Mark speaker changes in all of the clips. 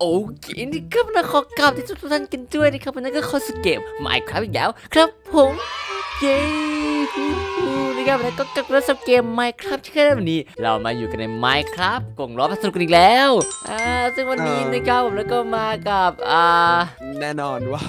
Speaker 1: โอเคนี่ครับนะขอกราบที่ทุกท่านกันด้วยนะครับวันนั้นก็เข้าสู่เกมไมค์ครับอีกแล้ว ครับผม เย้ ฮู้นะครับวันนั้นก็กลับมาสู่เกม Minecraft ที่แค่วันนี้ เรามาอยู่กันใน Minecraft กล่องล้อพัสดุกันอีกแล้วอ่าซึ่งวันนี้นะครับผมแล้วก็มากับอ่า
Speaker 2: แน่นอนว่า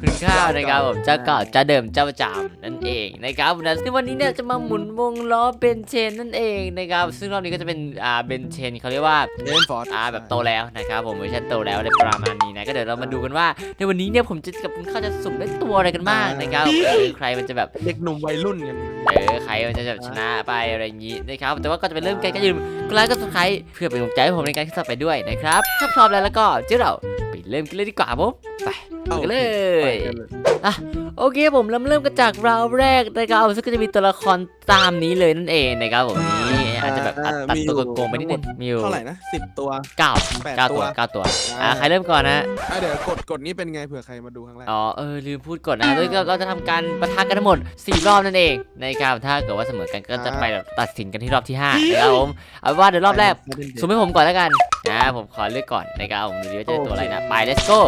Speaker 1: คุณข้าวนะครับผมเจ้าเก่าเจ้าเดิมเจ้าประจำนั่นเองนะครับวันนั้นซึ่งวันนี้เนี่ยจะมาหมุนวงล้อเบนเชนนั่นเองนะครับซึ่งรอบนี้ก็จะเป็นอ่าเบนเชนเขาเรียกว่า
Speaker 2: เล่นฟอร์ด
Speaker 1: อ่าแบบโตแล้วนะครับผมเวอร์ชันโตแล้วในประมาณนี้นะก็เดี๋ยวเรามาดูกันว่าในวันนี้เนี่ยผมจะกับคุณข้าวจะสุ่มได้ตัวอะไรกันบ้างนะครับเออใครมันจะแบบ
Speaker 2: เด็กหนุ่มวัยรุ่นกัน
Speaker 1: เออใครมันจะแบบชนะไปอะไรอย่างนี้นะครับ แต่ว่าก็จะไปเริ่มกันก็อย่าลืมกดไลค์กดซับสไครต์เพื่อเป็นกำลังใจให้ผมในการที่ต่อไปด้วยนะครับถ้าพร้อมแล้วแล้วก็เจ้าเราไปเริ่มกันเลยดีกว่าผมไป
Speaker 2: อา
Speaker 1: ไปเลย
Speaker 2: ไปกันเลย
Speaker 1: โอเคผมเริ่มเริ่มกันจากราวแรกนะครับซึ่งก็จะมีตัวละครตามนี้เลยนั่นเองนะครับผมนี่ อาจจะแบบตัดตัดตัวโกงๆไปนิดนึงมีอยู่
Speaker 2: เท่าไหร่นะสิบตัว
Speaker 1: เก้า
Speaker 2: แปด
Speaker 1: เก้า
Speaker 2: ตั
Speaker 1: ตัว
Speaker 2: ว
Speaker 1: เก้าตัวอ่าใครเริ่มก่อนนะ
Speaker 2: อะเดี๋ยวกดกดนี้เป็นไงเผื่อใครมาดูครั้งแรก
Speaker 1: อ๋อเออลืมพูดก่อนนะแล้วก็เราจะทำการประทะกันทั้งหมด4รอบนั่นเองนะครับถ้าเกิดว่าเสมอกันก็จะไปแบบตัดสินกันที่รอบที่5นะครับผมเอาเป็นว่าเดี๋ยวรอบแรก
Speaker 2: ไม่ได้เด็ด
Speaker 1: สุ่มให้ผมก่อนแล้วกันนะผมขอเลือกก่อนนะครับผมดูดิว่าจะได้ตัวอะไรนะไป let's go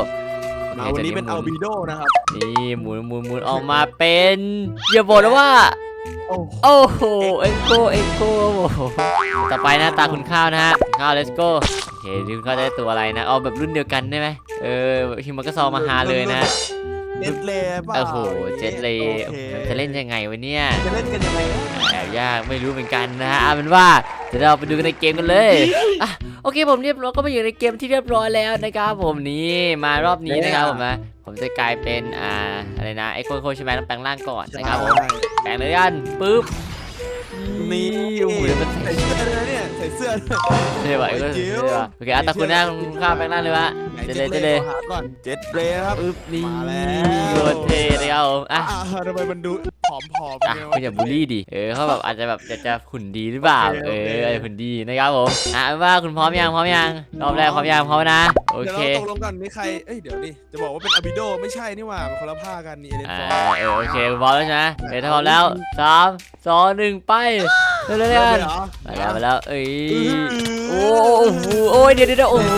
Speaker 2: มาวันนี้เป็นอัลบิโดนะครับ
Speaker 1: นี่หมุนหมุนหมุนออกมาเป็นอย่าบอกนะว่า
Speaker 2: โอ้โห
Speaker 1: โอ้โห เอ็กโกเอ็กโกต่อไปหน้าตาคุณข้าวนะฮะ ข้าว let's go โอเคดูคุณข้าวจะได้ตัวอะไรนะ เอาแบบรุ่นเดียวกันได้ไหมเออฮิมันก็ซอมาหาเลยนะ
Speaker 2: เจ็ดเลย์เปล่า
Speaker 1: โอ้โห เจ็ดเลย
Speaker 2: โอค
Speaker 1: จะเล่นยังไงวะเนี่ย
Speaker 2: จะเล่นกันยังไงนะ
Speaker 1: แอบยากไม่รู้เหมือนกันนะฮะเอาเป็นว่า เดี๋ยวเราไปดูกันในเกมกันเลยอะโอเคผมเรียบร้อยก็มาอยู่ในเกมที่เรียบร้อยแล้วนะครับผมนี่มารอบนี้นะครับผมนะผมจะกลายเป็นอ่าอะไรนะไอ้โคโคใช่ไหมต้องแปลงร่างก่อนนะครับผม
Speaker 2: ใช่
Speaker 1: แปลงเลยกันปึ๊บ
Speaker 2: นี่
Speaker 1: โอ้โหเดี๋ยวมัน
Speaker 2: ใส่ เสื้อเลยนะเนี่ยใส่เสื้อด้วย
Speaker 1: เท่ว่ะเออ
Speaker 2: จิ๋ว
Speaker 1: เท่ว่ะโอเคอะตาคุณหน้าคุณข้าวแปลงร่างเลยวะ
Speaker 2: ไหน
Speaker 1: เจเลยเจเลย
Speaker 2: ขอหาก่อนเจ็ดเลย์ครับ
Speaker 1: ปึ๊บนี่
Speaker 2: มาแล้ว
Speaker 1: โคตรเท่เลยครับผมอะ
Speaker 2: อะทำไมมันดูผอมๆ
Speaker 1: อะ
Speaker 2: ไงวะ
Speaker 1: คุณอย่าบูลลี่ดิเออเขาแบบอาจจะแบบอยากจะหุ่นดีหรือเปล่า
Speaker 2: โอ
Speaker 1: เอ
Speaker 2: เค
Speaker 1: อ
Speaker 2: โอเค
Speaker 1: อาจจะหุ่นดีนะครับผมอะเอาเป็นว่าคุณพร้อมยังพร้อมยังรอบแรกพร้อมยังพร้อมนะโอ
Speaker 2: เดี๋ยว
Speaker 1: เค
Speaker 2: เราตกลงกันนี่ใครเอ้ยเดี๋ยวดิจะบอกว่าเป็นอาบิโดไม่ใช่นี่หว่ามันคนละผ้ากันนี่เอเลน
Speaker 1: อ่า
Speaker 2: ฟอร์
Speaker 1: เออโอเคพร้อมแล้วใช่ไหมเดี๋ยวถ้าพร้อมแล้วสามสองหนึ่งไปเร็วๆ
Speaker 2: เดี๋
Speaker 1: เร็
Speaker 2: ยว
Speaker 1: ว
Speaker 2: เหรอ
Speaker 1: มาแล้วมาแล้วเอ้ย
Speaker 2: โอ้
Speaker 1: โอ้โหโอ้ยเดี๋ยวเดี๋ยวเดี๋ยวโอ้โห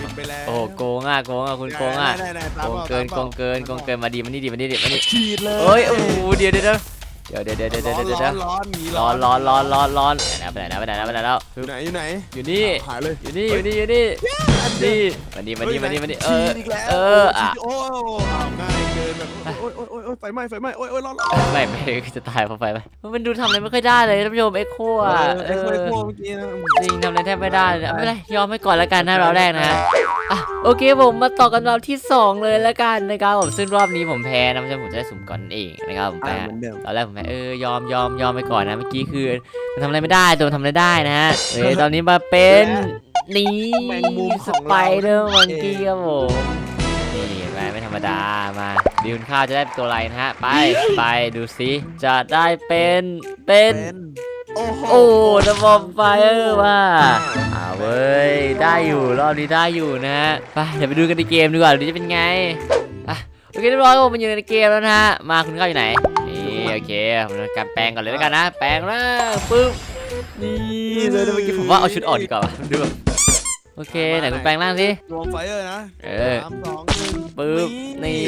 Speaker 2: ปิดไปแล้ว
Speaker 1: โอ้โหโกงอะโกงอะคุณโกงอะ
Speaker 2: ไหนๆๆตาม
Speaker 1: โกง
Speaker 2: อา
Speaker 1: เกิน
Speaker 2: ตาม
Speaker 1: โกงเกินโกงเกินมาดีมานี่ดีมานี่ดีมานี่
Speaker 2: ฉีดเลย
Speaker 1: เอ้ยโอ้โหเดี๋ยวเดี๋ยว เดี๋ยวเดี๋ยวเดี๋ยวเดี๋ยวเดี๋ยวเดี๋ยวเดี๋ยว
Speaker 2: ร้อนร้อนหนี
Speaker 1: ร้อนร้อนร้อนร้อนร้อนไปไหนไปไหนไปไหนไปไหนแล้ว
Speaker 2: อยู่ไหนอยู่ไหน
Speaker 1: อยู่นี่
Speaker 2: หายเลย
Speaker 1: อยู่นี่อยู่นี่อยู่นี่นี่มานี่มานี่มานี่มานี่เออ
Speaker 2: ฉีดกแล้ว
Speaker 1: เอออะ
Speaker 2: โอ้อ้าวง่ายเกินแบบโอ้ยโอ้ยโอ้ยโอ้ยไฟไหม้ไฟไหม้โอ้ยโอ้ยร้อนร้อน
Speaker 1: ไม่ไม่จะตายเพราะไฟไหมมันดูทำอะไรไม่ค่อยได้เลยท่านผู้ชมเอ็กโคอะ
Speaker 2: เอ
Speaker 1: เอ
Speaker 2: อ
Speaker 1: อ
Speaker 2: ไอ้โค้เมื่อกี้นะ
Speaker 1: จริงทำอะไรแทบไม่ได้เลยไม่เป็นไรยอมให้ก่อนแล้วกันนะเราแรกนะฮะอะโอเคผมมาต่อกันรอบที่สองเลยแล้วกันนะครับผมซึ่งรอบนี้ผมแพ้นะไม่ใช่ผมจะได้สุ่มก่อนนั่นเองนะครับผม
Speaker 2: อ่า
Speaker 1: แพ้
Speaker 2: เหมือนเดิม
Speaker 1: ตอนแรกผมแพ้เออยอมยอมยอมไปก่อนนะเมื่อกี้คือมันทำอะไรไม่ได้ตัวมันทำอะไรได้นะฮะเออตอนนี้มาเป็นนี่
Speaker 2: แมงมุมข
Speaker 1: ส
Speaker 2: อง
Speaker 1: ไป
Speaker 2: เรา
Speaker 1: เดอร์มังกี้ครับผมนี่เห็นไหมไม่ธรรมดามาดิวข้าวจะได้ตัวอะไรนะฮะไปไปดูซิจะได้เป็นเป็น
Speaker 2: เป็นโอ้โห
Speaker 1: โอ้ดับอมไฟเออร์ว่ะอ่าเว้ยได้อยู่รอบนี้ได้อยู่นะฮะไปเดี๋ยวไปดูกันในเกมดีกว่าดูจะเป็นไงอะโอเคเรียบร้อยผมมันอยู่ในเกมแล้วนะฮะมาคุณเข้าอยู่ไหนนี่ โอเคผมทำการแปลงก่อนเลยแล้วกันนะ แปลงร่างปึ๊บ นี่เลยเมื่อกี้ผมว่าเอาชุดอ่อนดีกว่าวะดูแบบโอเคไหนคุณแปลงร่างสิ
Speaker 2: รวมไฟเออร์นะ
Speaker 1: เออ
Speaker 2: สามสองหนึ่ง
Speaker 1: ปึ๊บ นี่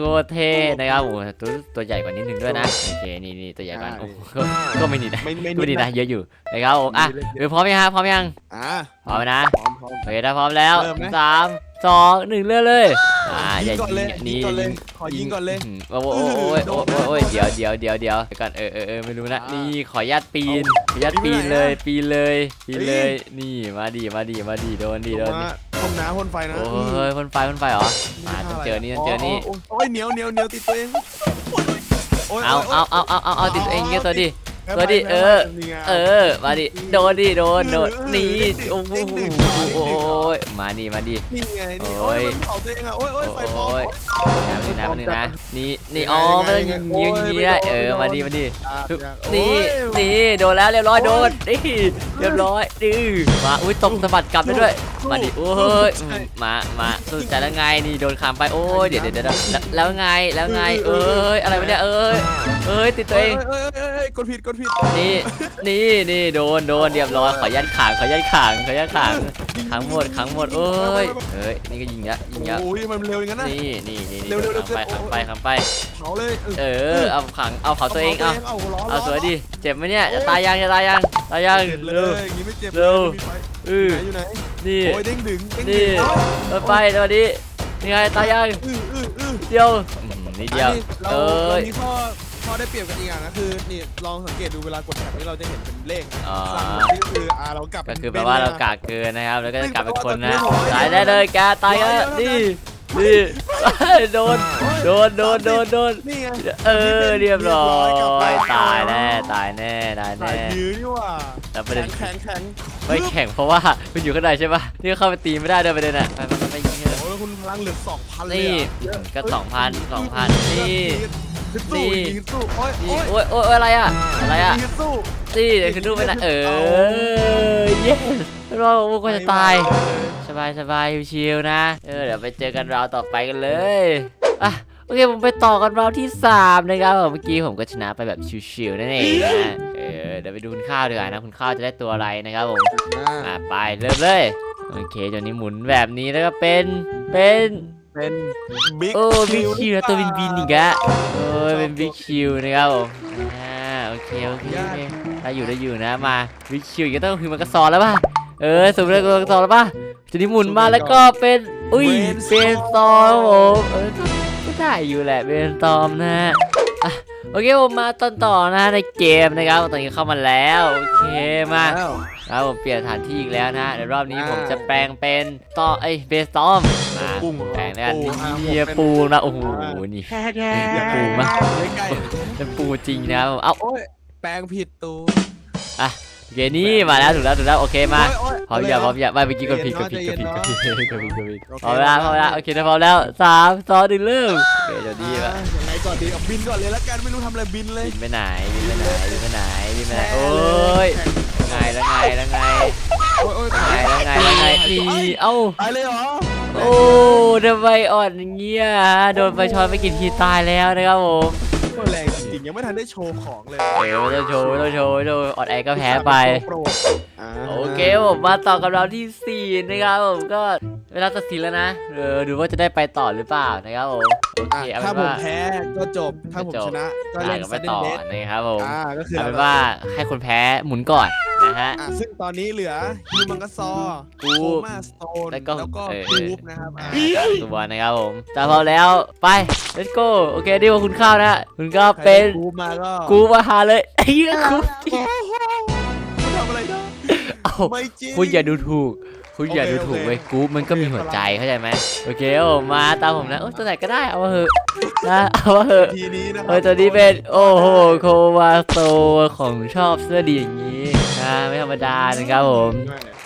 Speaker 1: โคตรเท่นะครับโอ้โหตัวตัวใหญ่กว่านิดนึงด้วยนะ โอเค นี่นี่ตัวใหญ่กว่าโอ้โหก็ก็ไม่นิดนะ
Speaker 2: ไม่ไม่
Speaker 1: ก็ไม่ดีนะเยอะอยู่นะครับผมอะเดี๋ยวพร้อมยังฮะพร้อมยัง
Speaker 2: อ่า
Speaker 1: พร้อมนะ
Speaker 2: พร้อมพร้อม
Speaker 1: โอเคถ้าพร้อมแล้ว
Speaker 2: เริ่มไหม
Speaker 1: สาม สองหนึ่งเริ่มเลยอ่าอ
Speaker 2: ยิ
Speaker 1: ย่าง
Speaker 2: ก่อนเลย
Speaker 1: นี่
Speaker 2: ยิงก่อนเลยขอยิงก่อนเลย
Speaker 1: มโอ้โหโอ้โหโอ้โหโอ้โหโอ้ยเดี๋ยวเดี๋ยวเดี๋ยวเดี๋ยวเดี๋ยวก่อนเออเออเออไม่รู้นะ
Speaker 2: อ่านี่
Speaker 1: นี่ขออนุญาตปีนขออนุญาต
Speaker 2: ปี
Speaker 1: ปี
Speaker 2: น
Speaker 1: น
Speaker 2: ไปไหน
Speaker 1: เลย
Speaker 2: อะ
Speaker 1: ปีนเลยปีนเลย
Speaker 2: เฮ้ย
Speaker 1: นี่มาดีมาดีมาดีโดนดีโดน
Speaker 2: มา
Speaker 1: ดิ
Speaker 2: พ่นน้ำพ่นไฟนะ
Speaker 1: โอ้ยพ่นไฟพ่นไฟเหรอมาต้องเจอนี่ต้องเจอนี่
Speaker 2: โโอ้ยเหนียวเหนียวเหนียวติดตัวเองโย
Speaker 1: เอา
Speaker 2: โย
Speaker 1: เอาเอาเอาเอาเอาติดตัวเองเงี้ยตัวดิ
Speaker 2: แพ้
Speaker 1: ตัวดิ
Speaker 2: ไป
Speaker 1: เออ
Speaker 2: นี่ไง
Speaker 1: เออ มาดิ โดนดิ โดน โดน
Speaker 2: เออ
Speaker 1: นี่
Speaker 2: เออ
Speaker 1: โอ้โห
Speaker 2: เออ
Speaker 1: โอ้ยมาดิมาดิ
Speaker 2: นี่ไงนี่
Speaker 1: โอ้
Speaker 2: โอ้
Speaker 1: ย
Speaker 2: ยมันเผาตัวเองอะโอ้ยโอ้ยไฟปลอม
Speaker 1: โอ้ยนะนึงนะนึงนะ นี่ นี่
Speaker 2: ยังไง
Speaker 1: อ๋อมันต้อง
Speaker 2: ยั
Speaker 1: ยิ
Speaker 2: ง
Speaker 1: ง
Speaker 2: ไง
Speaker 1: ยิง
Speaker 2: โอ้ย
Speaker 1: ยิงได้
Speaker 2: ไม่โดน
Speaker 1: เออ
Speaker 2: ไม่โดน
Speaker 1: มาดิ มาดิ
Speaker 2: อะ
Speaker 1: ปึ๊บ
Speaker 2: ยัง
Speaker 1: นี่
Speaker 2: โอ้ย
Speaker 1: นี่ โดนแล้วเรียบร้อย โดน นี่ เรียบร้อยดื้อมา อุ้ยตกสะบัดกลับได้ด้วย มาดิโอ้ยอืมมามาสุดใจแล้วไงนี่โดนขามไปโอ้ยเดี๋ยวเดี๋ยวเดี๋ยวแล้วแล้วไงแล้วไงเอ้ยอะไรวะเนี่ยเอ้ยเอ้ยติดตัวเอง
Speaker 2: เอ้ยเอ้ยเอ้ยเอ้ยกดผิดกดดผิด
Speaker 1: นี่นี่นี่โดนโดนเรียบร้อยขอยัดขางขอยัดขางขอยัดขางขังหมดขังหมดเอ้ยเอ้ยนี่ก็ยิงยะยิงยะ
Speaker 2: โอ้ยมันเร็วอย่างนั้นนะ
Speaker 1: นี่นี่นี่นี่
Speaker 2: เร็วเร็วเร็ว
Speaker 1: ขังไปขังไปขังไป
Speaker 2: เผาเลย
Speaker 1: เออเอาขังเอาเขาตัวเองเอา
Speaker 2: เอาล้อ
Speaker 1: เอาสวยดิเจ็บไหมเนี่ยจะตายยังจะตายยังตายยัง
Speaker 2: เจ็บเล
Speaker 1: เร็วย
Speaker 2: อย่างนี้ไม่เจ็บ
Speaker 1: เร็ว
Speaker 2: ไม่มีไฟ
Speaker 1: เออ
Speaker 2: อยู่ไหน
Speaker 1: นี่
Speaker 2: โอ้ยเด้งดึงเด้ง
Speaker 1: นี่
Speaker 2: ดึง
Speaker 1: เออไปสวัสดีนี่ไงตายยัง
Speaker 2: อื้ออื้ออื้อ
Speaker 1: เดียวอืมนิดเดียว
Speaker 2: อันนี้เรา
Speaker 1: เอ้
Speaker 2: เรา
Speaker 1: ย
Speaker 2: มีข้อข้อได้เปรียบกันอีกอย่างนะคือนี่ลองสังเกตดูเวลากดแท็บนี่เราจะเห็นเป็นเลข
Speaker 1: อ๋อ
Speaker 2: สั่งนี่ก็คืออ่าเรากลับ
Speaker 1: ก็คือแป
Speaker 2: เป็
Speaker 1: ล
Speaker 2: น
Speaker 1: ว่าเรา
Speaker 2: ลยนะ
Speaker 1: กากเกินนะครับ แล้วก็จะกลับเป็นคนนะ
Speaker 2: โอ้ย
Speaker 1: ตายได้เลยแกตายแล้วนี่ นี่โดนโดนโดนโดนโดน
Speaker 2: นี่ไง
Speaker 1: เออเรียบร้อก
Speaker 2: ลับไป
Speaker 1: ยตายแน่ตายแน่ตาย
Speaker 2: สา
Speaker 1: แน่
Speaker 2: ยยื้อนี่หว่า
Speaker 1: แต่ประเด็น
Speaker 2: แข็งแข็ง
Speaker 1: ไม่แข่งเพราะว่าคุณอยู่ข้างในใช่ปะนี่ก็เข้าไปตีไม่ได้ด้วยประเด็นอะไปไปไปไปยิงเถอะ
Speaker 2: โอ้แล้วคุณพลังเหลือสองพันเลย
Speaker 1: นี่
Speaker 2: อะ
Speaker 1: ก็สองพันสองพันนี่
Speaker 2: ยิงสู้
Speaker 1: นี่
Speaker 2: ยิงสู้โอ้ย
Speaker 1: นี่
Speaker 2: โอ้ย
Speaker 1: โอ้ยโอ้ยอะไรอะอะไรอะ
Speaker 2: ยิงสู้
Speaker 1: นี่เดี๋ยวคุณดูไปนะเออเย้ไม่รู้ว่าพวกก็จะตายส บายสบายชิวๆนะ เออเดี๋ยวไปเจอกันราวต่อไปกันเลยอะโอเคผมไปต่อกันราวที่ 3 นะครับผมเมื่อกี้ผมก็ชนะไปแบบชิวๆนั่นเองนะเออเดี๋ยวไปดูคุณข้าวดีกว่านะคุณข้าวจะได้ตัวอะไรนะครับผม
Speaker 2: อ่า
Speaker 1: อะไปเริ่มเลยโอเคจนนี้หมุนแบบนี้แล้วก็เป็นเป็น
Speaker 2: เป็นบิ๊ก
Speaker 1: โอ้บิ๊กคิวนะตัวบินบินๆอีกอะโอ้ยเป็นบิ๊กคิวนะครับผมอ่าโอเคโอเคโอเคได้อยู่ได้อยู่นะมาบิ๊กคิวก็ต้องคือมันกระสอนแล้วป่ะเออสมมติกระสอนแล้วป่ะ ทีนี้หมุนมาแล้วก็เป็น อุ้ยเป็นซอมครับผมเออก็ก็ได้อยู่แหละเป็นซอมนะฮะอะโอเคผมมาตอนต่อนะในเกมนะครับตอนนี้เข้ามาแล้วโอเคมา
Speaker 2: แล้ว
Speaker 1: ครับผมเปลี่ยนสถานที่อีกแล้วนะในรอบนี้
Speaker 2: อ่า
Speaker 1: ผมจะแปลงเป็นต่อเอ้ยเบสตอมมา
Speaker 2: กุ้ง
Speaker 1: แปลงแล้วกัน
Speaker 2: ปูอะ
Speaker 1: นี่
Speaker 2: ผมเป็น
Speaker 1: ปูนะโอ้โหนี่
Speaker 2: แค่แค่
Speaker 1: อย่าปูมา
Speaker 2: ใกล้
Speaker 1: เป็นปูจริงนะครับผมเอ้า
Speaker 2: ๆโอ้ยแปลงผิดตัว
Speaker 1: โอ เคนี่มาแล้วถูกแล้วถูกแล้วโอเคมา
Speaker 2: โอ้ย
Speaker 1: พร้อมอย่าพร้อมอย่าไม่เมื่อกี้กดผิดกดผิดกดผิดกดผิดกดผิดกดผิดกดผิดพร้อมแล้วพร้อมแล้วโอเคนะพร้อมแล้วสามสองหนึ่งเริ่มโอเคเดี๋ยวดี
Speaker 2: อ่า
Speaker 1: ป่ะ
Speaker 2: ยังไงก่อนดีเอาบินก่อนเลยแล้วกันไม่รู้ทำอะไรบินเลย
Speaker 1: บินไปไหนบินไปไหนบินไปไหนบินไปไหนโอ้ยไงแล้วไงแล้วไง
Speaker 2: โอ้ยโอ้ย
Speaker 1: แล้วไงแล้วไงแล้วไงนี่เอ้า
Speaker 2: ตายเลยเหรอ
Speaker 1: โอ้ทำไมอ่อนอย่างเงี้ยโดนไฟช็อตไปกินทีตายแล้วนะครับผม
Speaker 2: โคตรแรงจริงๆยังไม่ทันได้โชว์ของเลย
Speaker 1: เออไม่ต้องโชว์ไม่ต้องโชว์ไม่ต้องอ่อนแอก็แพ้ไป
Speaker 2: โปรอ่า
Speaker 1: โอเคผมมาต่อกับเราที่ 4 นะครับผมก็ เวลาตัดสินแล้วนะเออดูว่าจะได้ไปต่อหรือเปล่านะครับผมโอเค
Speaker 2: อะ
Speaker 1: เอา
Speaker 2: ถ้า
Speaker 1: เป็น
Speaker 2: ผม
Speaker 1: ว่า
Speaker 2: แพ้ก็จบ ถ้าผม
Speaker 1: ก็จบ
Speaker 2: ชนะก็
Speaker 1: อ่า
Speaker 2: เล่น
Speaker 1: ก็
Speaker 2: ซั
Speaker 1: ไป
Speaker 2: ดเดน
Speaker 1: ต่อ
Speaker 2: เดส
Speaker 1: นะครับผม
Speaker 2: อ่าก็คือ
Speaker 1: เอาเป็นว่าให้คนแพ้หมุนก่อนนะฮะ
Speaker 2: อะซึ่งตอนนี้เหลือฮิวมังกซอ
Speaker 1: กู
Speaker 2: โคมาสโตน
Speaker 1: แล้วก็
Speaker 2: แล้วก็
Speaker 1: เออ
Speaker 2: คูปนะครับอะ
Speaker 1: อ่าตัวนะครับผมแต่พอแล้วไป let's go โอเคดีกว่าคุณข้าวนะคุณข้าว
Speaker 2: ใคร
Speaker 1: เป็น
Speaker 2: ได้คูปมาก็
Speaker 1: กูมาหาเลยไอ้เหี้ยกู
Speaker 2: ทำอะไรได้
Speaker 1: เอ้า
Speaker 2: ไม่จริง
Speaker 1: คุณอย่าดูถูก คุณอย่า
Speaker 2: โอเค
Speaker 1: ดูถูก
Speaker 2: โอเค
Speaker 1: เว้ยกรุ๊ปมันก็มีหัวใจเข้าใจไหมโอเคโอ้มาตามผมนะโอ้ตัวไหนก็ได้เอามาเหอะนะเอามาเหอะ
Speaker 2: ทีนี้นะครั
Speaker 1: เออตัวนี้เป็นโอ้โหโควาโตของชอบเสื้อดีอย่างนี้นะไม่ธรรมดานะครับผม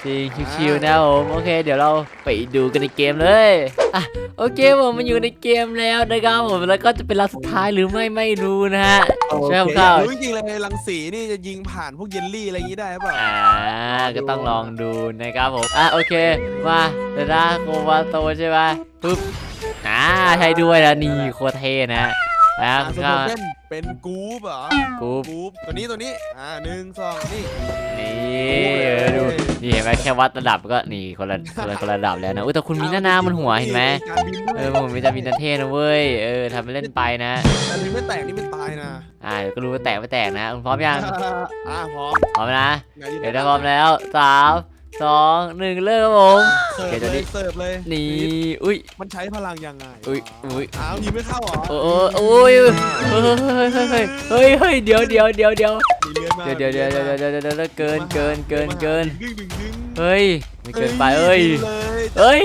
Speaker 1: จริงชิวๆนะครับผมโอเค เดี๋ยวเราไปดูกันในเกมเลยอะโอเคผมมาอยู่ในเกมแล้วนะครับผมแล้วก็จะเป็นรอบสุดท้ายหรือไม่ไม่รู้นะฮะ
Speaker 2: โอเค
Speaker 1: ใช่ครับ
Speaker 2: อยา
Speaker 1: ข้ากว
Speaker 2: รู้จริงๆเลยรังสีนี่จะยิงผ่านพวกเยลลี่อะไรอย่างนี้ได้หรือเปล่า
Speaker 1: อ่าก็ต้องลองดูนะครับผมอะโอเค มาเดี๋ยวนะโควาโตใช่ไหมปึ๊บอ่าใช่ด้วยแล้วนี่โคตรเท่นะนะ
Speaker 2: อ่า
Speaker 1: คุณ
Speaker 2: ส
Speaker 1: ข้า
Speaker 2: โต
Speaker 1: ว
Speaker 2: เก้นเป็นกู๊ปเหรอ
Speaker 1: กู๊ป
Speaker 2: กู๊ปตัวนี้ตัวนี้ อ่าหนึ่งสองนี่
Speaker 1: นี่เออดูนี่เห็นไหมแค่วัดระดับก็นี่คนละคนละคนละระดับแล้วนะอุ้ยแต่คุณมีหน้าหน้ามันหัวเห็นไหม
Speaker 2: การบินด้วย
Speaker 1: เออผมมีแต่มีนาเท่นะเว้ยเออทำไปเล่นไปนะ
Speaker 2: การบินไม่แตกนี่ไม่ตายนะ
Speaker 1: อ่าเดี๋ยวก็รู้ว่าแตกไม่แตกนะคุณพร้อมยัง
Speaker 2: อ่าพร้อม
Speaker 1: พร้อมนะ
Speaker 2: ไงดี
Speaker 1: เดี๋ยวถ้าพร้อมแล้วสาม สองหนึ่งเริ่มครับผม
Speaker 2: เสิร์ฟ
Speaker 1: โอเคตัว
Speaker 2: เล
Speaker 1: นี้
Speaker 2: ยเสิร์ฟเลย
Speaker 1: นี่อุ้ย
Speaker 2: มันใช้พลังยังไง
Speaker 1: อุ๊ยอุ๊ย
Speaker 2: อ้าวยิงไม่เข้าเหรอ
Speaker 1: โอ้โอ้โอ้ยเฮ้ยเฮ้ยเฮ้ยเฮ้ยเดี๋ยวเดี๋ยวเดี๋ยวเดี๋ยว
Speaker 2: มีเลือดมา
Speaker 1: เดี๋ยวเดี๋ยวเดี๋ยวเดี๋ยวเดี๋ยวเดี๋ยวเดี๋ยวเกินเกินเกินเกิน
Speaker 2: ดึงดึงดึง
Speaker 1: เฮ้ยไม่เกินไปเอ้ย
Speaker 2: เลย
Speaker 1: เฮ้ย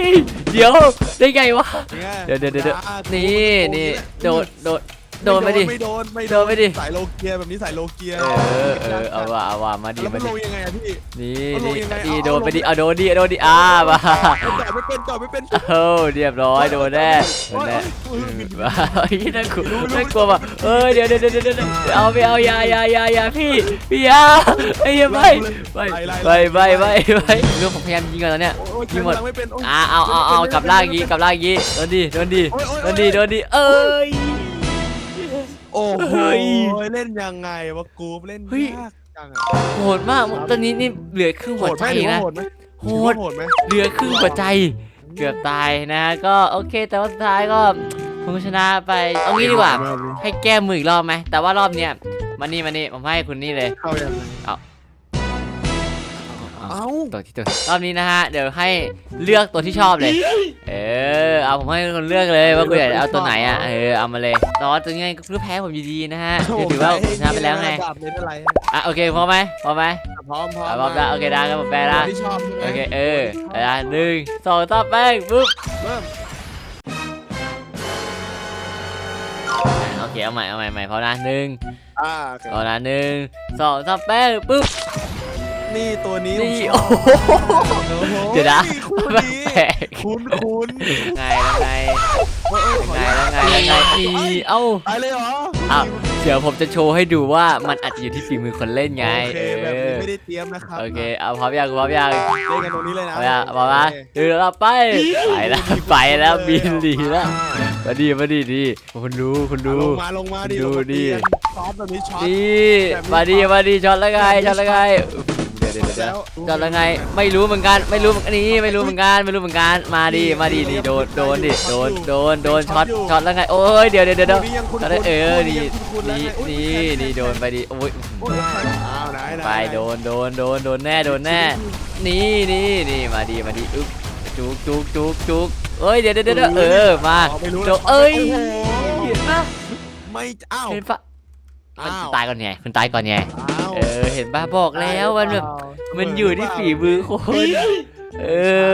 Speaker 1: เดี๋ยวได้ไงวะ
Speaker 2: นี่
Speaker 1: เดี๋ยวเดี๋ยวเดี๋ยวเดี๋ยว
Speaker 2: อ่า
Speaker 1: นี่นี่โดดโดด โดนไปดิ
Speaker 2: ไม่โดนไม่
Speaker 1: โดนไปดิ
Speaker 2: สายโลเกียแบบนี้สายโลเกีย
Speaker 1: เออเออเอาว่ะเอาว่ะมาดิ
Speaker 2: แล้วมั
Speaker 1: มานดิ
Speaker 2: ลงยังไงอะพี่
Speaker 1: นี่
Speaker 2: เอาลง
Speaker 1: นี่
Speaker 2: ยังไง
Speaker 1: นี่
Speaker 2: เอา
Speaker 1: โดนไปดิ
Speaker 2: เอาลง
Speaker 1: เอาโดนดิเอาโดนดิอ่ามา
Speaker 2: จอดไม่เป็นจอดไม่เป็น
Speaker 1: เอ้าเรียบร้อยโดนแน่โดนแน่
Speaker 2: โอ้ยโอ้ย
Speaker 1: ว้าวไอ้น่ากลัวน่ากลัวว่ะเอ้ยเดี๋ยวเดี๋ยวเดี๋ยวเดี๋ยวเดี๋ยวเอาไปเอาอยาอยาอยาอยาพี่พี่อยาไอ้เหี้ยไปไปไปไปไปไปเรื่องผมพยายามยิงก่อนตอนเนี้ย
Speaker 2: โอ้ย
Speaker 1: ยิงหมด
Speaker 2: กำลัไม่เป็นโย
Speaker 1: อ่าเอาเอาเอากลับล่างยี้กลับล่างยี้โดนดิโดนดิ
Speaker 2: โอ้ยโอ้ย
Speaker 1: โดนดิโดนดิเอ้ย
Speaker 2: โอ้โห
Speaker 1: เฮ้ย
Speaker 2: เล่นยังไงวะกูเล่น
Speaker 1: เฮ้ย
Speaker 2: ยากจังอะ
Speaker 1: โหดมากตอนนี้นี่เหลือครึ่ง
Speaker 2: โห
Speaker 1: หัว
Speaker 2: ดไห
Speaker 1: ใจ
Speaker 2: มหรือว่า
Speaker 1: นะ
Speaker 2: โหดไหม
Speaker 1: โห
Speaker 2: ถือ
Speaker 1: ด
Speaker 2: ว่าโหดไหม
Speaker 1: เหลือครึ่งหัวใจ เกือบตายนะ ก็โอเค แต่ว่าสุดท้ายก็ผมชนะไปเอางี้ดีกว่า ให้แก้มืออีกรอบไหมแต่ว่ารอบเนี้ยมานี่มานี่ผมให้คุณนี่เลย
Speaker 2: เข้ายังไง
Speaker 1: เอา
Speaker 2: เอ้า
Speaker 1: ตัวที่ตัวรอบนี้นะฮะ เดี๋ยวให้เลือกตัวที่ชอบเลย เออ เอาผมให้คนเลือกเลยว่าคุณอยากจะเอาตัวไหนอะ เออ เอามาเลยแต่ว่าตัวไงก็คือแพ้ผมอยู่ดีนะฮะเดี๋ยวถือว่าผมชนะไปแล้วไง
Speaker 2: ระดับเน้นอะไร
Speaker 1: อะโอเคพร้อมไหมพร้อมไหม
Speaker 2: พร้อมพร้อม
Speaker 1: อะพร้อมแล้วโอเคได้ครับผมแปลละ
Speaker 2: ที่ชอบใช่ไหม
Speaker 1: โอเคเออเอาละหนึ่งสองสามแป้งปุ๊บ
Speaker 2: เริ่ม
Speaker 1: โอเคเอาใหม่เอาใหม่ใหม่พร้อมนะหนึ่ง
Speaker 2: อ่าโอเค
Speaker 1: พร้อมนะหนึ่งสองสามแป้งปุ๊บ
Speaker 2: นี่ตัวนี้
Speaker 1: นี่
Speaker 2: ผมชอบ
Speaker 1: โอ้โห
Speaker 2: โอ้โห
Speaker 1: เดี๋ยวนะ
Speaker 2: คู่
Speaker 1: แป
Speaker 2: นี้
Speaker 1: ลก
Speaker 2: คุ้นคุ้น
Speaker 1: ไงแล้วไง
Speaker 2: เอ้ยขอ
Speaker 1: ไง
Speaker 2: อนุญา
Speaker 1: แล้ว
Speaker 2: ต
Speaker 1: ไงแล้วไงอีเอ้า
Speaker 2: ตายเลยเหรอ
Speaker 1: อ้าวเดี๋ยวผมจะโชว์ให้ดูว่ามันอาจจะอยู่ที่ฝีมือคนเล่นไง
Speaker 2: โอเค
Speaker 1: เอ
Speaker 2: แบบนี้
Speaker 1: อ
Speaker 2: ไม่ได้เตรียมนะครับ
Speaker 1: โอเคเอาพร้อมยังพร้อมยัง
Speaker 2: เล่นกันตรงนี้เลยนะ
Speaker 1: เอาละบอกว่าเดี๋ยวเราไป ไปแล้ว ไปแล้วบินดีแล้วมาดีมาดีดีคุณดูคุณดู
Speaker 2: ลงมาลงมาดิ
Speaker 1: ดู
Speaker 2: ลงมา
Speaker 1: ดิ
Speaker 2: เตียนซ้อมแบบนี้ช็อต
Speaker 1: นี่มาดีมาดีช็อตแล้วไงช็อตแล้วไง เดี๋ยวเดี๋ยวเดี๋ยวช็อตแล้วไงไม่รู้เหมือนกันไม่รู้เหมือนกันนี่ไม่รู้เหมือนกันไม่รู้เหมือนกันมาดีมาดีนี่โดนโดนดิโดนโดนโดนช็อตช็อตแล้วไงโอ้ยเดี๋ยวเดี๋ยวเดี๋ยว
Speaker 2: คู่นี้ยังคุ้น
Speaker 1: ช็อตแล้วเออ
Speaker 2: คู่
Speaker 1: นี่
Speaker 2: ยังคุ้นๆแล้ว
Speaker 1: นี่
Speaker 2: ไงอุ๊ย
Speaker 1: นี่นี่โดนไปดิโอ้ย
Speaker 2: โอ้ยอ้าวไหนไหน
Speaker 1: ไปโดนโดนโดนโดนแน่โดนแน่นี่นี่นี่มาดีมาดีอึ๊บจุกจุกจุกจุกเอ้ยเดี๋ยวเดี๋ยวเดี๋ยวเออมา
Speaker 2: ไม่รู้
Speaker 1: โดนเอ้ย
Speaker 2: โโห
Speaker 1: เห็นปะ
Speaker 2: ไม่อ้าว
Speaker 1: เห็นปะ
Speaker 2: อ้าว
Speaker 1: คุณตายก่อนไงคุณตายก่อนไง
Speaker 2: อ้าว
Speaker 1: เออเห็นปะบอกแล้วมันแบบมันอยู่ที่ฝีมือคนเอ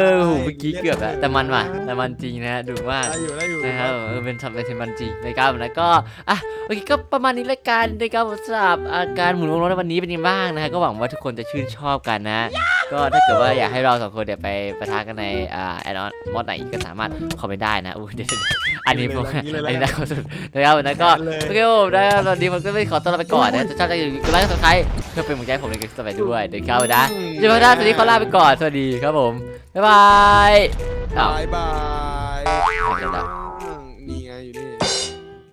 Speaker 1: อโหเมื่อกี้เกือบแล้วแต่มันว่ะแต่มันจริงนะ ดูมาก
Speaker 2: ได้อยู่ได้อยู่
Speaker 1: นะครับเออเป็นทำเป็นเทมันจริงนะครับแล้วก็อะโอเคก็ประมาณนี้ละกันนะครับสำหรับอาการหมุนวงล้อในวันนี้เป็นยังไงบ้างนะฮะก็หวังว่าทุกคนจะชื่นชอบกันนะก็ถ้าเกิดว่าอยากให้เราสองคนเดี๋ยวไปประทะกันในอ่าแอดออนมอดไหนก็สามารถคอมเมนต์ได้นะอุ้ยเดี๋ยวๆอันนี้ผมอันนี้น่าขอสุดนะครับแล้วก็
Speaker 2: เลย
Speaker 1: โอเคผมได้ครับตอนนี้ผมก็ไม่ขอต้อนรับไปก่อนนะถ้าชอบใจอย่าลืมกดไลค์กดซับสไครต์เพื่อเป็นกำลังใจให้ผมในการต่อไปด้วยเดี๋ยวเข้าไปนะเจอกันนะสวัสดีขอลาไปก่อนสวัสดีครับผมบ๊ายบายอ้าว
Speaker 2: บายบาย
Speaker 1: ไม่ได้